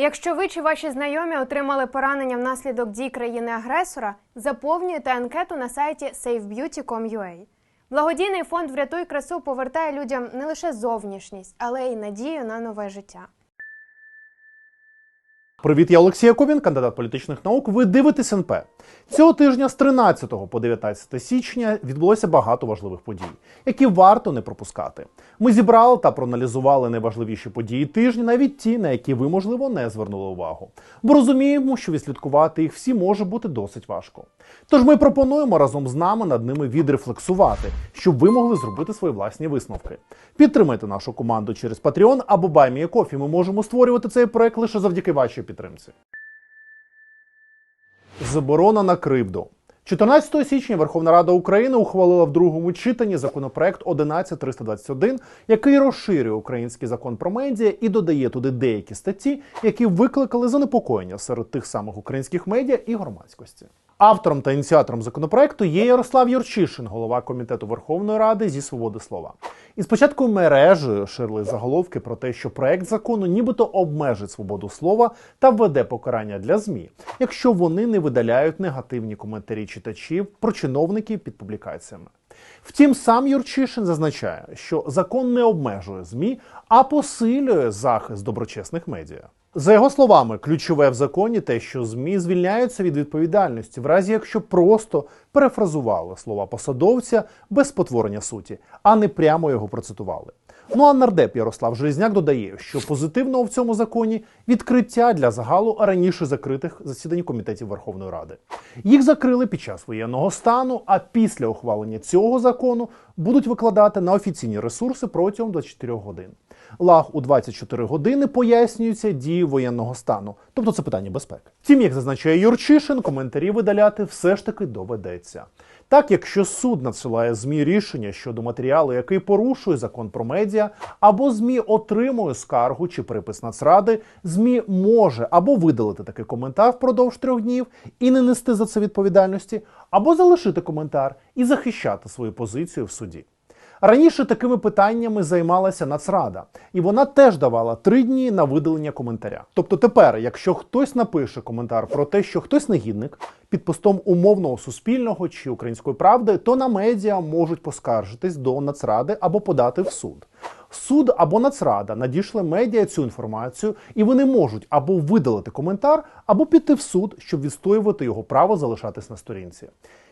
Якщо ви чи ваші знайомі отримали поранення внаслідок дій країни-агресора, заповнюйте анкету на сайті safebeauty.com.ua. Благодійний фонд Врятуй красу повертає людям не лише зовнішність, але й надію на нове життя. Привіт, я Олексій Яковін, кандидат політичних наук. Ви дивитесь НП. Цього тижня з 13 по 19 січня відбулося багато важливих подій, які варто не пропускати. Ми зібрали та проаналізували найважливіші події тижня, навіть ті, на які ви, можливо, не звернули увагу. Бо розуміємо, що відслідкувати їх всі може бути досить важко. Тож ми пропонуємо разом з нами над ними відрефлексувати, щоб ви могли зробити свої власні висновки. Підтримайте нашу команду через Patreon або BuyMeACoffee. Ми можемо створювати цей проект лише завдяки вашій підтримці. Заборона на кривду. 14 січня Верховна Рада України ухвалила в другому читанні законопроект 11321, який розширює український закон про медіа і додає туди деякі статті, які викликали занепокоєння серед тих самих українських медіа і громадськості. Автором та ініціатором законопроекту є Ярослав Юрчишин, голова комітету Верховної Ради зі свободи слова. І спочатку мережею ширили заголовки про те, що проект закону нібито обмежить свободу слова та введе покарання для ЗМІ, якщо вони не видаляють негативні коментарі читачів про чиновників під публікаціями. Втім, сам Юрчишин зазначає, що закон не обмежує ЗМІ, а посилює захист доброчесних медіа. За його словами, ключове в законі те, що ЗМІ звільняються від відповідальності, в разі якщо просто перефразували слова посадовця без спотворення суті, а не прямо його процитували. Ну а нардеп Ярослав Железняк додає, що позитивного в цьому законі відкриття для загалу раніше закритих засідань комітетів Верховної Ради. Їх закрили під час воєнного стану, а після ухвалення цього закону будуть викладати на офіційні ресурси протягом 24 годин. Лаг у 24 години пояснюється дії воєнного стану, тобто це питання безпеки. Втім, як зазначає Юрчишин, коментарі видаляти все ж таки доведеться. Так, якщо суд надсилає ЗМІ рішення щодо матеріалу, який порушує закон про медіа, або ЗМІ отримує скаргу чи припис Нацради, ЗМІ може або видалити такий коментар впродовж трьох днів і не нести за це відповідальності, або залишити коментар і захищати свою позицію в суді. Раніше такими питаннями займалася Нацрада, і вона теж давала три дні на видалення коментаря. Тобто тепер, якщо хтось напише коментар про те, що хтось негідник під постом умовного суспільного чи української правди, то на медіа можуть поскаржитись до Нацради або подати в суд. Суд або Нацрада надійшли медіа цю інформацію, і вони можуть або видалити коментар, або піти в суд, щоб відстоювати його право залишатись на сторінці.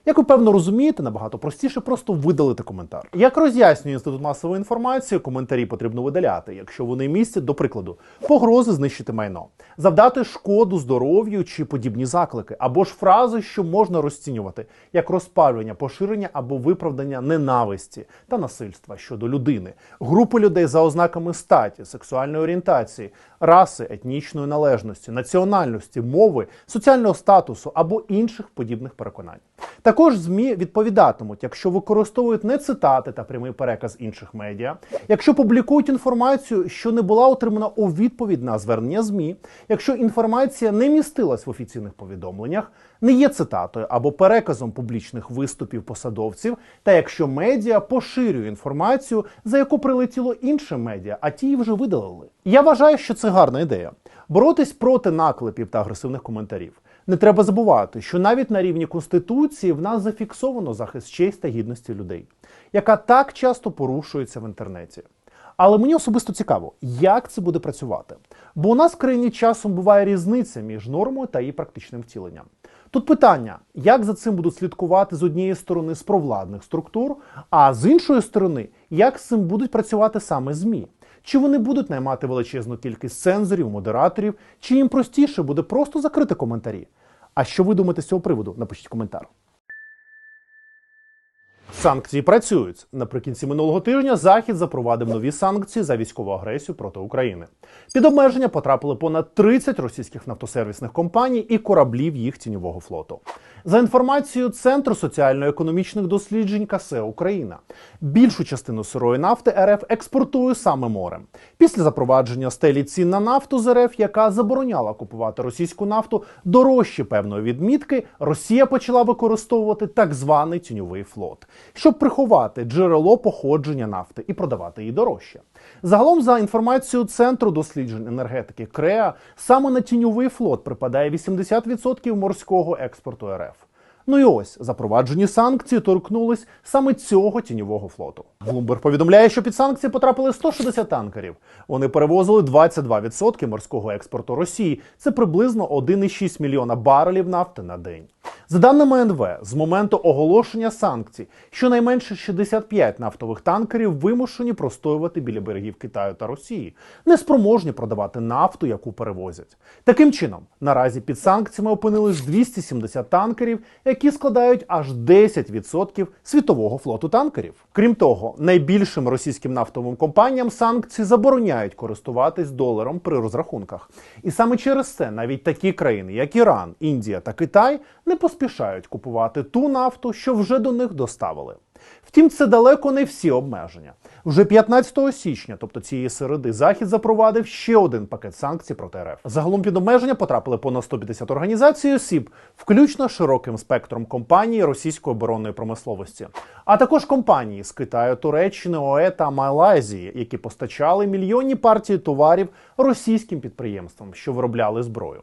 Як ви певно розумієте, набагато простіше просто видалити коментар. Як роз'яснює інститут масової інформації, коментарі потрібно видаляти, якщо вони містять, до прикладу, погрози знищити майно, завдати шкоду здоров'ю чи подібні заклики, або ж фрази, що можна розцінювати як розпалювання, поширення або виправдання ненависті та насильства щодо людини, групи людей за ознаками статі, сексуальної орієнтації, раси, етнічної належності, національності, мови, соціального статусу або інших подібних переконань. Також ЗМІ відповідатимуть, якщо використовують не цитати та прямий переказ інших медіа, якщо публікують інформацію, що не була отримана у відповідь на звернення ЗМІ, якщо інформація не містилась в офіційних повідомленнях, не є цитатою або переказом публічних виступів посадовців, та якщо медіа поширює інформацію, за яку прилетіло інше медіа, а ті її вже видалили. Я вважаю, що це гарна ідея боротись проти наклепів та агресивних коментарів. Не треба забувати, що навіть на рівні конституції в нас зафіксовано захист честь та гідності людей, яка так часто порушується в інтернеті. Але мені особисто цікаво, як це буде працювати. Бо у нас в країні часом буває різниця між нормою та її практичним втіленням. Тут питання, як за цим будуть слідкувати з однієї сторони з провладних структур, а з іншої сторони, як з цим будуть працювати саме ЗМІ. Чи вони будуть наймати величезну кількість цензорів, модераторів, чи їм простіше буде просто закрити коментарі? А що ви думаєте з цього приводу? Напишіть коментар. Санкції працюють. Наприкінці минулого тижня Захід запровадив нові санкції за військову агресію проти України. Під обмеження потрапили понад 30 російських нафтосервісних компаній і кораблів їх тіньового флоту. За інформацією Центру соціально-економічних досліджень КАСЕ Україна, більшу частину сирої нафти РФ експортує саме морем. Після запровадження стелі цін на нафту з РФ, яка забороняла купувати російську нафту дорожче певної відмітки, Росія почала використовувати так званий тіньовий флот. Щоб приховати джерело походження нафти і продавати її дорожче. Загалом, за інформацією Центру досліджень енергетики КРЕА, саме на тіньовий флот припадає 80% морського експорту РФ. Ну і ось запроваджені санкції торкнулись саме цього тіньового флоту. Bloomberg повідомляє, що під санкції потрапили 160 танкерів. Вони перевозили 22% морського експорту Росії. Це приблизно 1,6 мільйона барелів нафти на день. За даними НВ, з моменту оголошення санкцій, щонайменше 65 нафтових танкерів вимушені простоювати біля берегів Китаю та Росії, неспроможні продавати нафту, яку перевозять. Таким чином, наразі під санкціями опинились 270 танкерів, які складають аж 10% світового флоту танкерів. Крім того, найбільшим російським нафтовим компаніям санкції забороняють користуватись доларом при розрахунках. І саме через це навіть такі країни, як Іран, Індія та Китай, не поспішають купувати ту нафту, що вже до них доставили. Втім, це далеко не всі обмеження. Вже 15 січня, тобто цієї середи, Захід запровадив ще один пакет санкцій проти РФ. Загалом під обмеження потрапили понад 150 організацій осіб, включно широким спектром компаній російської оборонної промисловості, а також компанії з Китаю, Туреччини, ОЕ та Малайзії, які постачали мільйонні партії товарів російським підприємствам, що виробляли зброю.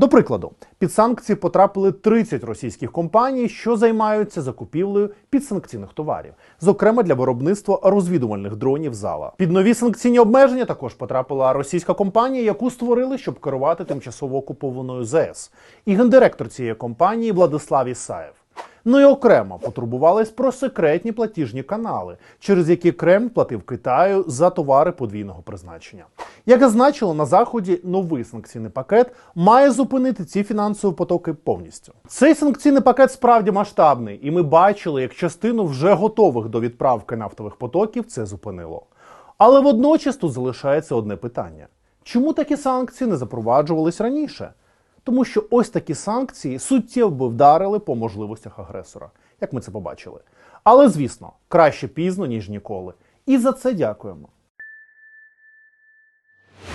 До прикладу, під санкції потрапили 30 російських компаній, що займаються закупівлею підсанкційних товарів, зокрема для виробництва розвідувальних дронів зала. Під нові санкційні обмеження також потрапила російська компанія, яку створили, щоб керувати тимчасово окупованою ЗС. І гендиректор цієї компанії Владислав Ісаєв. Ну і окремо потурбувались про секретні платіжні канали, через які Кремль платив Китаю за товари подвійного призначення. Як зазначило на заході, новий санкційний пакет має зупинити ці фінансові потоки повністю. Цей санкційний пакет справді масштабний, і ми бачили, як частину вже готових до відправки нафтових потоків це зупинило. Але водночас тут залишається одне питання: чому такі санкції не запроваджувались раніше? Тому що ось такі санкції суттєво би вдарили по можливостях агресора, як ми це побачили. Але звісно, краще пізно, ніж ніколи. І за це дякуємо.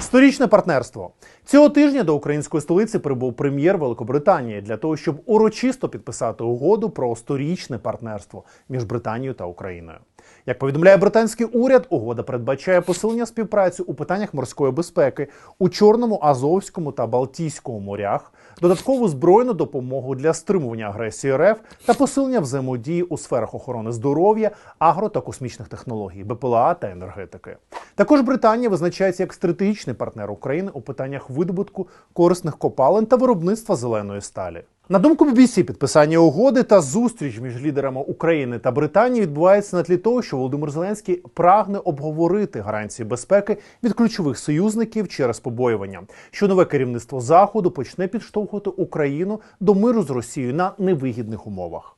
Сторічне партнерство цього тижня до української столиці прибув прем'єр Великобританії для того, щоб урочисто підписати угоду про сторічне партнерство між Британією та Україною. Як повідомляє британський уряд, угода передбачає посилення співпраці у питаннях морської безпеки у Чорному, Азовському та Балтійському морях, додаткову збройну допомогу для стримування агресії РФ та посилення взаємодії у сферах охорони здоров'я, агро та космічних технологій, БПЛА та енергетики. Також Британія визначається як стратегічний партнер України у питаннях видобутку корисних копалин та виробництва зеленої сталі. На думку BBC, підписання угоди та зустріч між лідерами України та Британії відбувається на тлі того, що Володимир Зеленський прагне обговорити гарантії безпеки від ключових союзників через побоювання, що нове керівництво заходу почне підштовхувати Україну до миру з Росією на невигідних умовах.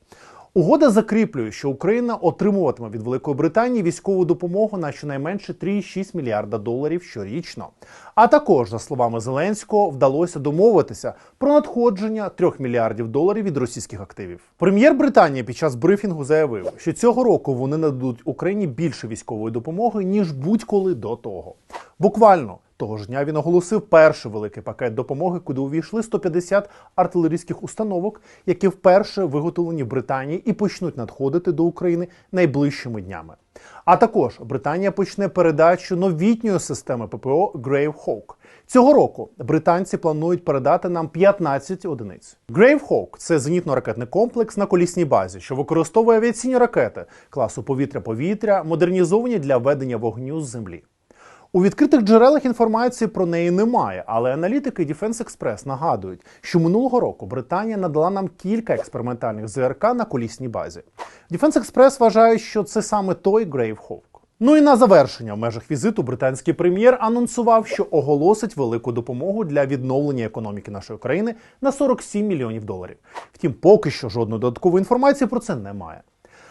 Угода закріплює, що Україна отримуватиме від Великої Британії військову допомогу на щонайменше 3,6 мільярда доларів щорічно. А також, за словами Зеленського, вдалося домовитися про надходження 3 мільярдів доларів від російських активів. Прем'єр Британії під час брифінгу заявив, що цього року вони нададуть Україні більше військової допомоги ніж будь-коли до того. Буквально. Того ж дня він оголосив перший великий пакет допомоги, куди увійшли 150 артилерійських установок, які вперше виготовлені в Британії і почнуть надходити до України найближчими днями. А також Британія почне передачу новітньої системи ППО Grave Hawk. Цього року британці планують передати нам 15 одиниць. Grave Hawk – це зенітно-ракетний комплекс на колісній базі, що використовує авіаційні ракети класу повітря-повітря, модернізовані для ведення вогню з землі. У відкритих джерелах інформації про неї немає, але аналітики Defense Express нагадують, що минулого року Британія надала нам кілька експериментальних ЗРК на колісній базі. Defense Express вважає, що це саме той Grave Hawk. Ну і на завершення в межах візиту британський прем'єр анонсував, що оголосить велику допомогу для відновлення економіки нашої країни на 47 мільйонів доларів. Втім, поки що жодної додаткової інформації про це немає.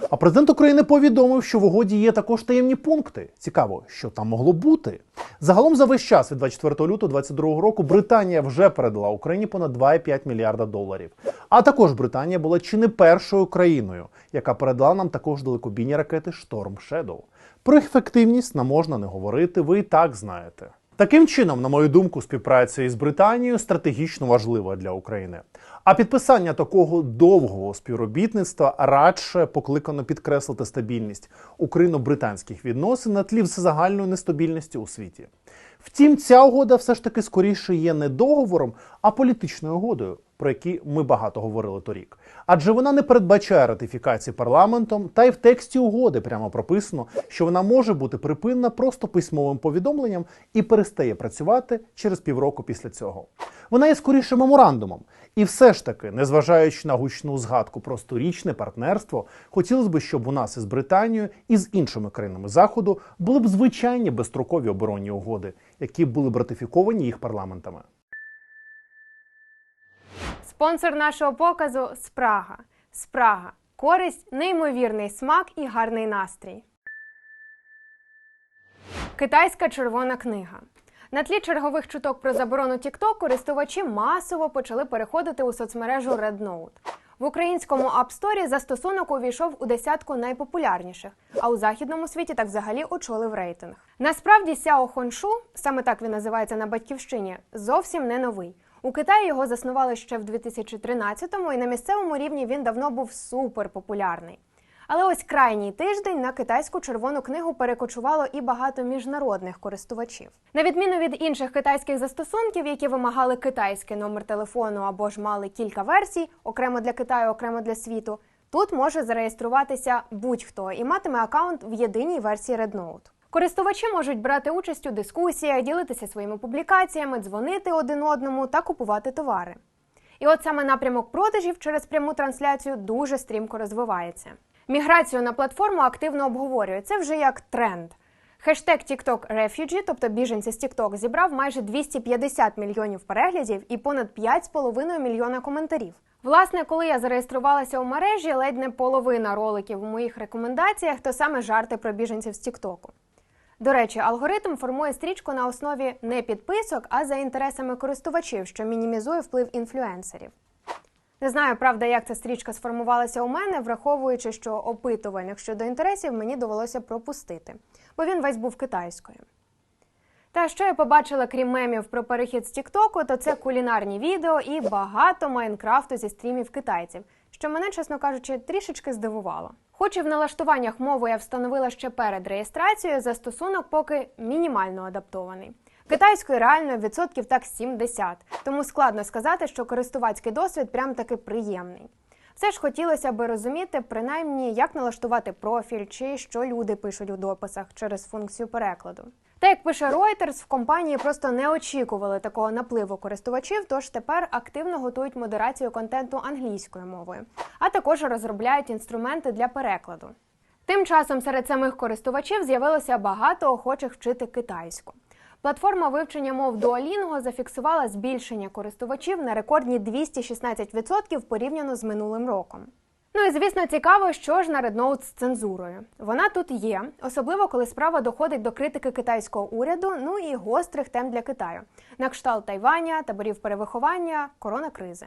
А президент України повідомив, що в угоді є також таємні пункти. Цікаво, що там могло бути. Загалом за весь час від 24 лютого 2022 року Британія вже передала Україні понад 2,5 мільярда доларів. А також Британія була чи не першою країною, яка передала нам також далекобійні ракети Storm Shadow. Про ефективність нам можна не говорити, ви і так знаєте. Таким чином, на мою думку, співпраця із Британією стратегічно важлива для України. А підписання такого довгого співробітництва радше покликано підкреслити стабільність україно-британських відносин на тлі всезагальної нестабільності у світі. Втім, ця угода все ж таки скоріше є не договором, а політичною угодою, про які ми багато говорили торік. Адже вона не передбачає ратифікації парламентом, та й в тексті угоди прямо прописано, що вона може бути припинена просто письмовим повідомленням і перестає працювати через півроку після цього. Вона є скоріше меморандумом. І все ж таки, незважаючи на гучну згадку про сторічне партнерство, хотілося б, щоб у нас із Британією і з іншими країнами Заходу були б звичайні безстрокові оборонні угоди, які були б ратифіковані їх парламентами. Спонсор нашого показу Спрага. Спрага. Користь, неймовірний смак і гарний настрій. Китайська червона книга. На тлі чергових чуток про заборону TikTok користувачі масово почали переходити у соцмережу RedNote. В українському App Store застосунок увійшов у десятку найпопулярніших, а у західному світі так взагалі очолив рейтинг. Насправді Сяо Хоншу, саме так він називається на батьківщині, зовсім не новий. У Китаї його заснували ще в 2013-му, і на місцевому рівні він давно був суперпопулярний. Але ось крайній тиждень на китайську червону книгу перекочувало і багато міжнародних користувачів. На відміну від інших китайських застосунків, які вимагали китайський номер телефону або ж мали кілька версій, окремо для Китаю, окремо для світу. Тут може зареєструватися будь-хто і матиме аккаунт в єдиній версії RedNote. Користувачі можуть брати участь у дискусіях, ділитися своїми публікаціями, дзвонити один одному та купувати товари. І от саме напрямок продажів через пряму трансляцію дуже стрімко розвивається. Міграцію на платформу активно обговорюють. Це вже як тренд. Хештег TikTok Refugee, тобто біженці з TikTok, зібрав майже 250 мільйонів переглядів і понад 5,5 мільйона коментарів. Власне, коли я зареєструвалася у мережі, ледь не половина роликів у моїх рекомендаціях то саме жарти про біженців з TikTok. До речі, алгоритм формує стрічку на основі не підписок, а за інтересами користувачів, що мінімізує вплив інфлюенсерів. Не знаю, правда, як ця стрічка сформувалася у мене, враховуючи, що опитувальник щодо інтересів мені довелося пропустити, бо він весь був китайською. Та що я побачила, крім мемів про перехід з Тіктоку, то це кулінарні відео і багато Майнкрафту зі стрімів китайців, що мене, чесно кажучи, трішечки здивувало. Хоч і в налаштуваннях мову я встановила ще перед реєстрацією, застосунок поки мінімально адаптований. Китайською реально відсотків так 70, тому складно сказати, що користувацький досвід прям таки приємний. Все ж хотілося би розуміти, принаймні, як налаштувати профіль чи що люди пишуть у дописах через функцію перекладу. Та як пише Reuters, в компанії просто не очікували такого напливу користувачів, тож тепер активно готують модерацію контенту англійською мовою, а також розробляють інструменти для перекладу. Тим часом серед самих користувачів з'явилося багато охочих вчити китайську. Платформа вивчення мов Duolingo зафіксувала збільшення користувачів на рекордні 216% порівняно з минулим роком. Ну і звісно, цікаво, що ж на Rednote з цензурою. Вона тут є, особливо коли справа доходить до критики китайського уряду, ну і гострих тем для Китаю, на кшталт Тайваня, таборів перевиховання, коронакризи.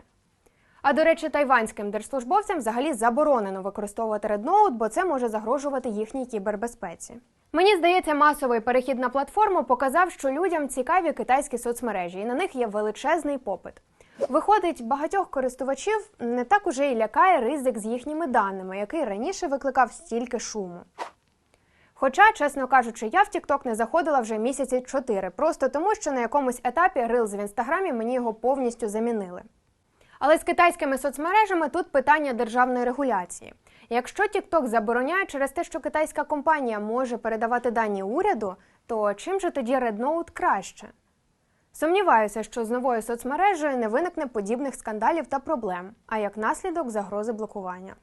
А до речі, тайванським держслужбовцям взагалі заборонено використовувати Rednote, бо це може загрожувати їхній кібербезпеці. Мені здається, масовий перехід на платформу показав, що людям цікаві китайські соцмережі, і на них є величезний попит. Виходить, багатьох користувачів не так уже й лякає ризик з їхніми даними, який раніше викликав стільки шуму. Хоча, чесно кажучи, я в TikTok не заходила вже місяці чотири, просто тому, що на якомусь етапі Reels в інстаграмі мені його повністю замінили. Але з китайськими соцмережами тут питання державної регуляції. Якщо TikTok забороняє через те, що китайська компанія може передавати дані уряду, то чим же тоді Rednote краще? Сумніваюся, що з новою соцмережею не виникне подібних скандалів та проблем, а як наслідок загрози блокування.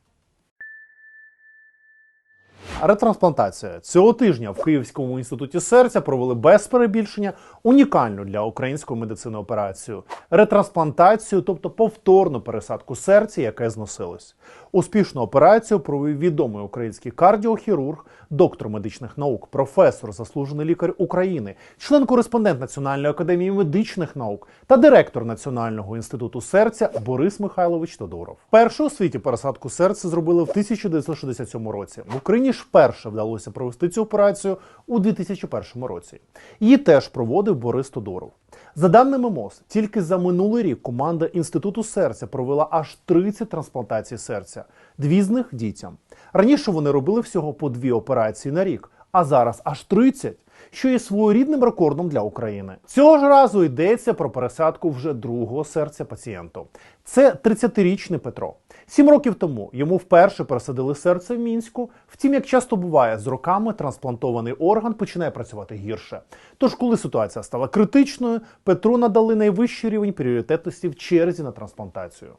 Ретрансплантація цього тижня в Київському інституті серця провели без перебільшення унікальну для української медицини операцію ретрансплантацію, тобто повторну пересадку серця, яке зносилось. Успішну операцію провів відомий український кардіохірург, доктор медичних наук, професор, заслужений лікар України, член-кореспондент Національної академії медичних наук та директор Національного інституту серця Борис Михайлович Тодоров. Першу у світі пересадку серця зробили в 1967 році. В Україні ж вперше вдалося провести цю операцію у 2001 році. Її теж проводив Борис Тодоров. За даними МОЗ, тільки за минулий рік команда інституту серця провела аж 30 трансплантацій серця, дві з них дітям. Раніше вони робили всього по дві операції на рік, а зараз аж 30, що є своєрідним рекордом для України. Цього ж разу йдеться про пересадку вже другого серця пацієнту. Це 30-річний Петро. Сім років тому йому вперше пересадили серце в мінську. Втім, як часто буває, з роками трансплантований орган починає працювати гірше. Тож, коли ситуація стала критичною, Петру надали найвищий рівень пріоритетності в черзі на трансплантацію.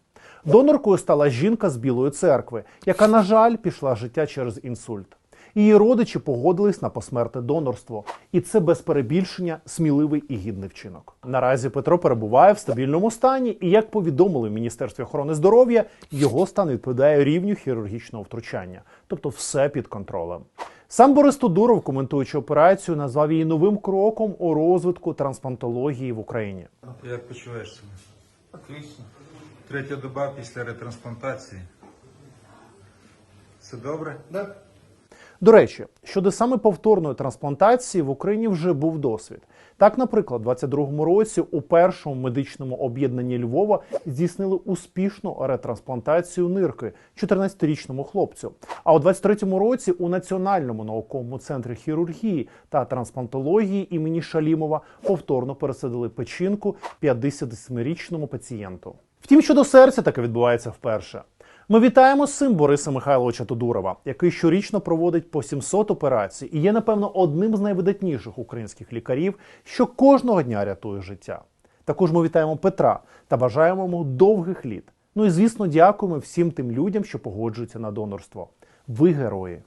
Доноркою стала жінка з Білої церкви, яка, на жаль, пішла життя через інсульт. Її родичі погодились на посмертне донорство, і це без перебільшення сміливий і гідний вчинок. Наразі Петро перебуває в стабільному стані, і як повідомили в Міністерстві охорони здоров'я, його стан відповідає рівню хірургічного втручання, тобто все під контролем. Сам Борис Тодуров, коментуючи операцію, назвав її новим кроком у розвитку трансплантології в Україні. Як почуваєш себе? Отлично. Третя доба після ретрансплантації. Все добре? Да. До речі, щодо саме повторної трансплантації в Україні вже був досвід. Так, наприклад, у 22-му році у першому медичному об'єднанні Львова здійснили успішну ретрансплантацію нирки 14-річному хлопцю. А у 23-му році у Національному науковому центрі хірургії та трансплантології імені Шалімова повторно пересадили печінку 57-річному пацієнту. Втім, щодо серця таке відбувається вперше. Ми вітаємо з цим Бориса Михайловича Тодурова, який щорічно проводить по 700 операцій і є, напевно, одним з найвидатніших українських лікарів, що кожного дня рятує життя. Також ми вітаємо Петра та бажаємо йому довгих літ. Ну і звісно, дякуємо всім тим людям, що погоджуються на донорство. Ви герої.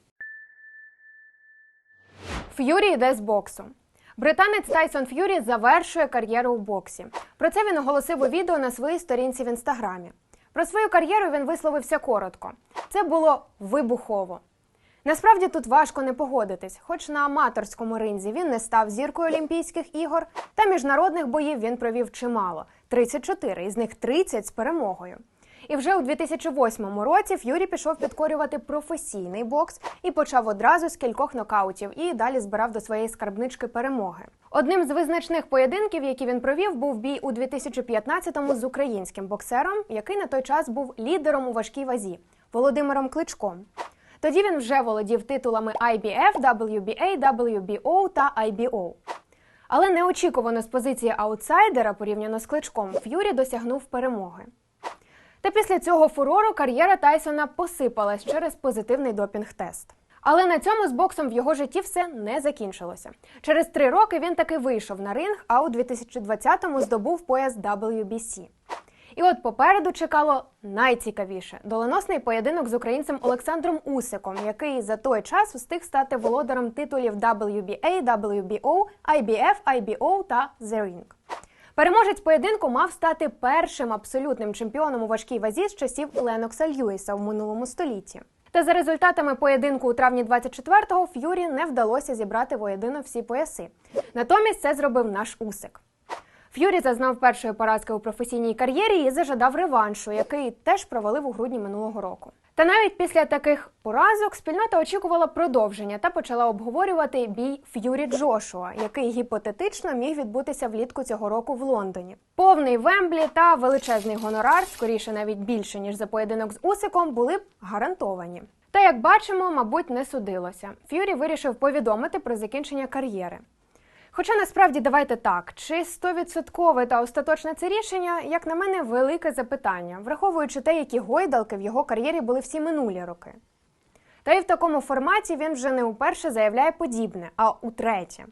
Ф'юрі йде з боксу. Британець Тайсон Ф'юрі завершує кар'єру у боксі. Про це він оголосив у відео на своїй сторінці в інстаграмі. Про свою кар'єру він висловився коротко. Це було вибухово. Насправді тут важко не погодитись, хоч на аматорському ринзі він не став зіркою Олімпійських ігор, та міжнародних боїв він провів чимало 34, із них 30 з перемогою. І вже у 2008 році Ф'юрі пішов підкорювати професійний бокс і почав одразу з кількох нокаутів і далі збирав до своєї скарбнички перемоги. Одним з визначних поєдинків, які він провів, був бій у 2015-му з українським боксером, який на той час був лідером у важкій вазі Володимиром Кличком. Тоді він вже володів титулами IBF, WBA, WBO та IBO. Але неочікувано з позиції аутсайдера порівняно з кличком Ф'юрі досягнув перемоги. Та після цього фурору кар'єра Тайсона посипалась через позитивний допінг-тест. Але на цьому з боксом в його житті все не закінчилося. Через три роки він таки вийшов на ринг, а у 2020-му здобув пояс WBC. І от попереду чекало найцікавіше доленосний поєдинок з українцем Олександром Усиком, який за той час встиг стати володарем титулів WBA, WBO, IBF, IBO та The Ring. Переможець поєдинку мав стати першим абсолютним чемпіоном у важкій вазі з часів Ленокса Льюіса в минулому столітті. Та за результатами поєдинку у травні 24-го Ф'юрі не вдалося зібрати воєдино всі пояси. Натомість це зробив наш Усик. Ф'юрі зазнав першої поразки у професійній кар'єрі і зажадав реваншу, який теж провалив у грудні минулого року. Та навіть після таких поразок спільнота очікувала продовження та почала обговорювати бій Ф'юрі Джошуа, який гіпотетично міг відбутися влітку цього року в Лондоні. Повний Вемблі та величезний гонорар, скоріше навіть більше ніж за поєдинок з Усиком, були б гарантовані. Та як бачимо, мабуть, не судилося. Ф'юрі вирішив повідомити про закінчення кар'єри. Хоча насправді давайте так, чи стовідсоткове та остаточне це рішення, як на мене, велике запитання, враховуючи те, які гойдалки в його кар'єрі були всі минулі роки. Та й в такому форматі він вже не уперше заявляє подібне, а утретє.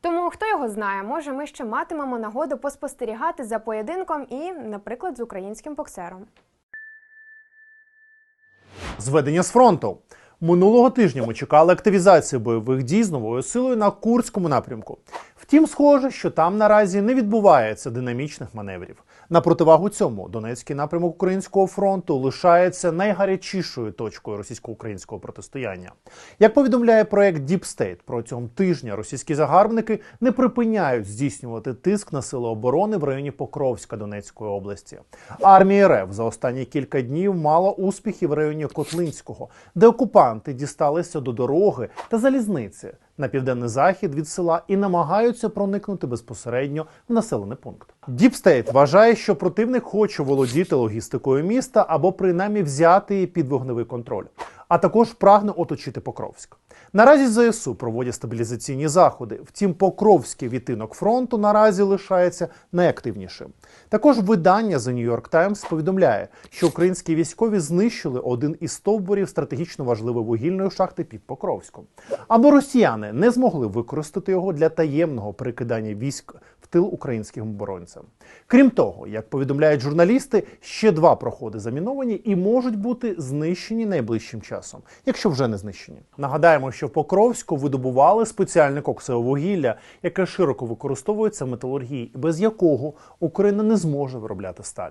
Тому хто його знає, може ми ще матимемо нагоду поспостерігати за поєдинком і, наприклад, з українським боксером. Зведення з фронту. Минулого тижня ми чекали активізації бойових дій з новою силою на Курському напрямку. Втім, схоже, що там наразі не відбувається динамічних маневрів. На противагу цьому Донецький напрямок Українського фронту лишається найгарячішою точкою російсько-українського протистояння. Як повідомляє проект Deep State, протягом тижня російські загарбники не припиняють здійснювати тиск на сили оборони в районі Покровська Донецької області. Армія РФ за останні кілька днів мала успіхи в районі Котлинського, де окупанти дісталися до дороги та залізниці на південний захід від села і намагаються проникнути безпосередньо в населений пункт. Діпстейт вважає, що противник хоче володіти логістикою міста або принаймні взяти її під вогневий контроль, а також прагне оточити Покровськ. Наразі ЗСУ проводять стабілізаційні заходи. Втім, Покровський відтинок фронту наразі лишається найактивнішим. Також видання The New York Times повідомляє, що українські військові знищили один із стовбурів стратегічно важливої вугільної шахти під Покровськом. Або росіяни не змогли використати його для таємного перекидання військ тил українським оборонцям. Крім того, як повідомляють журналісти, ще два проходи заміновані і можуть бути знищені найближчим часом, якщо вже не знищені. Нагадаємо, що в Покровську видобували спеціальне коксове вугілля, яке широко використовується в металургії, без якого Україна не зможе виробляти сталь.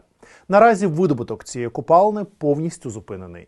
Наразі видобуток цієї копалини повністю зупинений.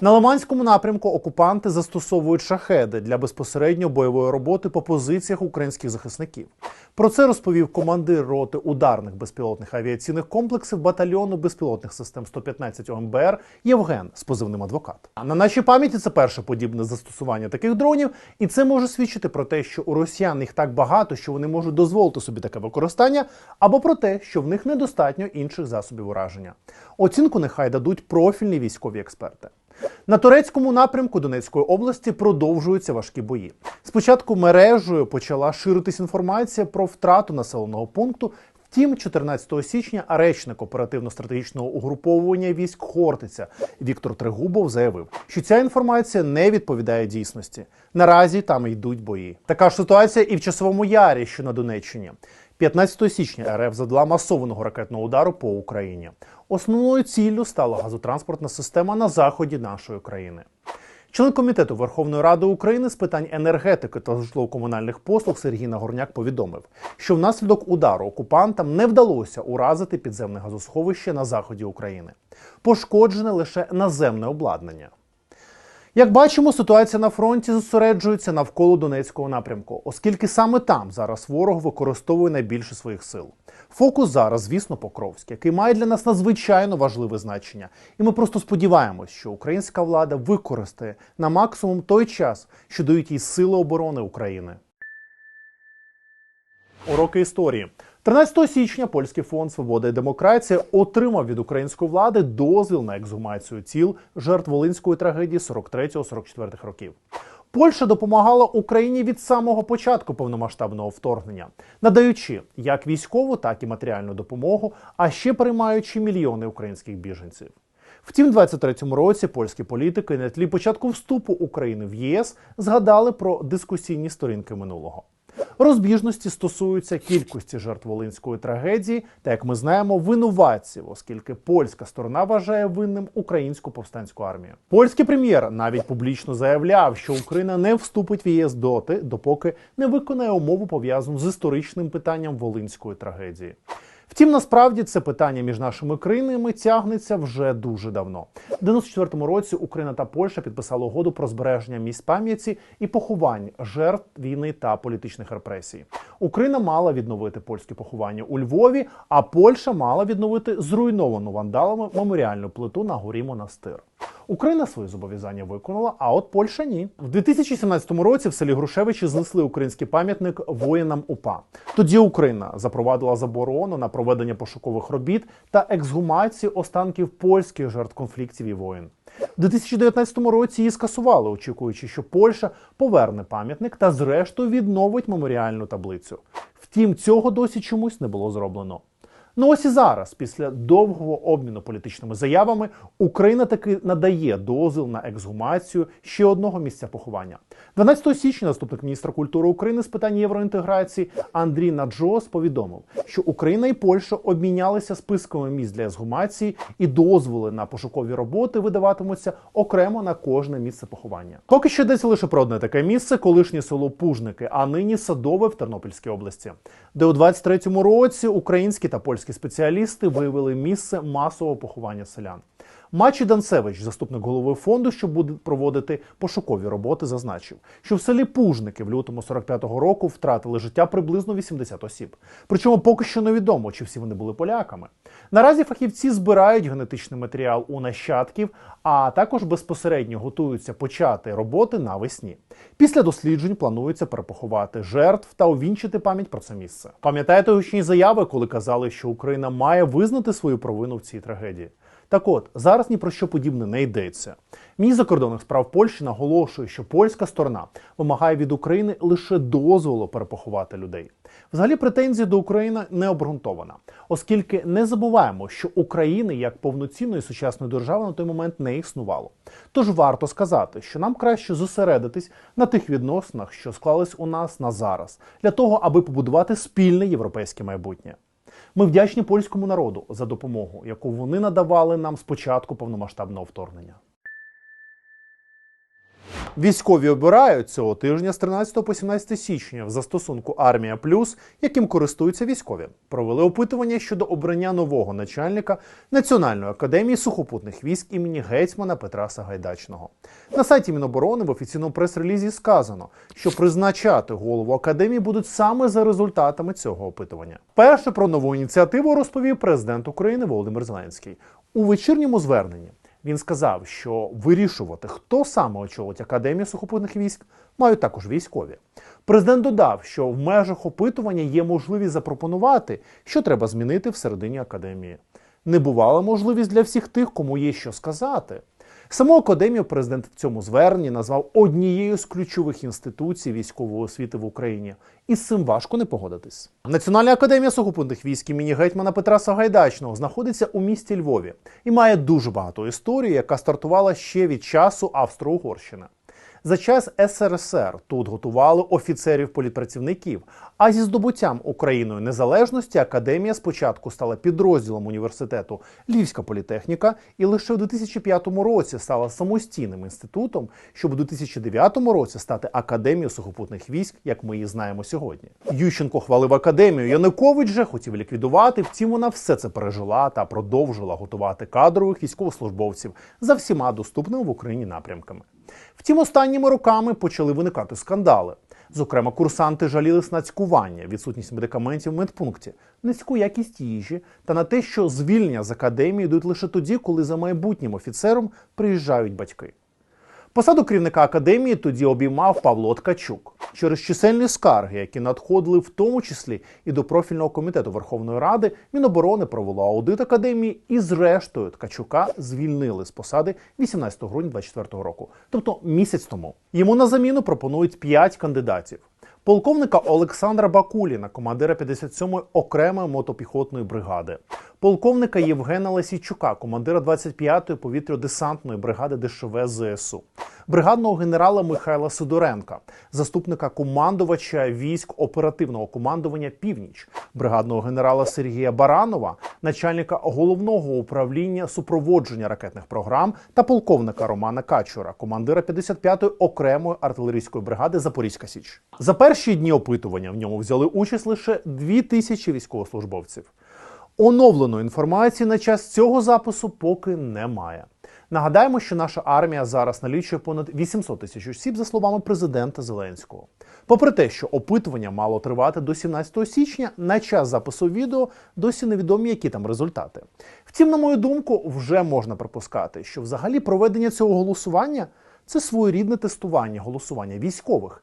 На Лиманському напрямку окупанти застосовують шахеди для безпосередньо бойової роботи по позиціях українських захисників. Про це розповів командир роти ударних безпілотних авіаційних комплексів батальйону безпілотних систем 115 ОМБР Євген з позивним адвокат. На нашій пам'яті це перше подібне застосування таких дронів, і це може свідчити про те, що у росіян їх так багато, що вони можуть дозволити собі таке використання, або про те, що в них недостатньо інших засобів ураження. Оцінку нехай дадуть профільні військові експерти. На турецькому напрямку Донецької області продовжуються важкі бої. Спочатку мережею почала ширитись інформація про втрату населеного пункту. Втім, 14 січня речник оперативно-стратегічного угруповування військ Хортиця Віктор Трегубов заявив, що ця інформація не відповідає дійсності. Наразі там йдуть бої. Така ж ситуація і в часовому ярі, що на Донеччині. 15 січня РФ задала масованого ракетного удару по Україні. Основною ціллю стала газотранспортна система на заході нашої країни. Член комітету Верховної Ради України з питань енергетики та житлово-комунальних послуг Сергій Нагорняк повідомив, що внаслідок удару окупантам не вдалося уразити підземне газосховище на заході України. Пошкоджене лише наземне обладнання. Як бачимо, ситуація на фронті зосереджується навколо Донецького напрямку, оскільки саме там зараз ворог використовує найбільше своїх сил. Фокус зараз, звісно, Покровський, який має для нас надзвичайно важливе значення. І ми просто сподіваємось, що українська влада використає на максимум той час, що дають їй сили оборони України. Уроки історії. 13 січня польський фонд Свобода і демократія отримав від української влади дозвіл на ексгумацію тіл жертв волинської трагедії 43-44 років. Польща допомагала Україні від самого початку повномасштабного вторгнення, надаючи як військову, так і матеріальну допомогу, а ще приймаючи мільйони українських біженців. Втім, в 23-му році польські політики на тлі початку вступу України в ЄС згадали про дискусійні сторінки минулого. Розбіжності стосуються кількості жертв волинської трагедії, та як ми знаємо, винуватців, оскільки польська сторона вважає винним українську повстанську армію. Польський прем'єр навіть публічно заявляв, що Україна не вступить в ЄС доти, допоки не виконає умову пов'язану з історичним питанням волинської трагедії. Втім, насправді це питання між нашими країнами тягнеться вже дуже давно. У 94-му році Україна та Польща підписали угоду про збереження місць пам'яті і поховань жертв війни та політичних репресій. Україна мала відновити польське поховання у Львові, а Польща мала відновити зруйновану вандалами меморіальну плиту на горі монастир. Україна свої зобов'язання виконала, а от Польща ні. В 2017 році в селі Грушевичі знесли український пам'ятник воїнам УПА. Тоді Україна запровадила заборону на проведення пошукових робіт та ексгумацію останків польських жертв конфліктів і воїн. У 2019 році її скасували, очікуючи, що Польща поверне пам'ятник та, зрештою, відновить меморіальну таблицю. Втім, цього досі чомусь не було зроблено. Ну ось і зараз, після довгого обміну політичними заявами, Україна таки надає дозвіл на ексгумацію ще одного місця поховання. 12 січня заступник міністра культури України з питань євроінтеграції Андрій Наджос повідомив, що Україна і Польща обмінялися списками місць для ексгумації, і дозволи на пошукові роботи видаватимуться окремо на кожне місце поховання. Поки що йдеться лише про одне таке місце, колишнє село Пужники, а нині Садове в Тернопільській області, де у 23-му році українські та польські спеціалісти виявили місце масового поховання селян. Мачі Данцевич, заступник голови фонду, що буде проводити пошукові роботи, зазначив, що в селі Пужники в лютому 45-го року втратили життя приблизно 80 осіб. Причому поки що невідомо, чи всі вони були поляками. Наразі фахівці збирають генетичний матеріал у нащадків, а також безпосередньо готуються почати роботи навесні. Після досліджень планується перепоховати жертв та увінчити пам'ять про це місце. Пам'ятаєте гучні заяви, коли казали, що Україна має визнати свою провину в цій трагедії? Так от зараз ні про що подібне не йдеться. Міністр закордонних справ Польщі наголошує, що польська сторона вимагає від України лише дозволу перепоховати людей. Взагалі претензія до України не обґрунтована, оскільки не забуваємо, що України як повноцінної сучасної держави на той момент не існувало. Тож варто сказати, що нам краще зосередитись на тих відносинах, що склались у нас на зараз, для того, аби побудувати спільне європейське майбутнє. Ми вдячні польському народу за допомогу, яку вони надавали нам спочатку повномасштабного вторгнення. Військові обирають цього тижня з 13 по 17 січня в застосунку Армія Плюс, яким користуються військові, провели опитування щодо обрання нового начальника Національної академії сухопутних військ імені гетьмана Петра Сагайдачного. На сайті Міноборони в офіційному прес-релізі сказано, що призначати голову академії будуть саме за результатами цього опитування. Перше про нову ініціативу розповів президент України Володимир Зеленський у вечірньому зверненні. Він сказав, що вирішувати, хто саме очолить академію сухопутних військ, мають також військові. Президент додав, що в межах опитування є можливість запропонувати, що треба змінити всередині академії. Небувала можливість для всіх тих, кому є що сказати. Саму академію президент в цьому зверненні назвав однією з ключових інституцій військової освіти в Україні, і з цим важко не погодитись. Національна академія сухопутних військ імені гетьмана Петра Сагайдачного знаходиться у місті Львові і має дуже багато історії, яка стартувала ще від часу Австро-Угорщини. За час СРСР тут готували офіцерів-політпрацівників. А зі здобуттям Україною незалежності академія спочатку стала підрозділом університету Львівська політехніка і лише у 2005 році стала самостійним інститутом, щоб у 2009 році стати академією сухопутних військ, як ми її знаємо сьогодні. Ющенко хвалив академію. Янукович же хотів ліквідувати. Втім, вона все це пережила та продовжила готувати кадрових військовослужбовців за всіма доступними в Україні напрямками. Втім, останніми роками почали виникати скандали. Зокрема, курсанти жалілись на цькування, відсутність медикаментів в медпункті, низьку якість їжі та на те, що звільнення з академії йдуть лише тоді, коли за майбутнім офіцером приїжджають батьки. Посаду керівника академії тоді обіймав Павло Ткачук через чисельні скарги, які надходили в тому числі і до профільного комітету Верховної Ради. Міноборони провело аудит академії, і зрештою Ткачука звільнили з посади 18 грудня 2024 року, тобто місяць тому. Йому на заміну пропонують 5 кандидатів. Полковника Олександра Бакуліна, командира 57-ї окремої мотопіхотної бригади, полковника Євгена Лесійчука, командира 25-ї повітря-десантної бригади ДШВ ЗСУ, бригадного генерала Михайла Сидоренка, заступника командувача військ оперативного командування Північ, бригадного генерала Сергія Баранова, начальника головного управління супроводження ракетних програм та полковника Романа Качура, командира 55-ї окремої артилерійської бригади Запорізька Січ. За перші дні опитування в ньому взяли участь лише 2 тисячі військовослужбовців. Оновленої інформації на час цього запису поки немає. Нагадаємо, що наша армія зараз налічує понад 800 тисяч осіб, за словами президента Зеленського. Попри те, що опитування мало тривати до 17 січня, на час запису відео досі невідомі, які там результати. Втім, на мою думку, вже можна припускати, що взагалі проведення цього голосування це своєрідне тестування голосування військових,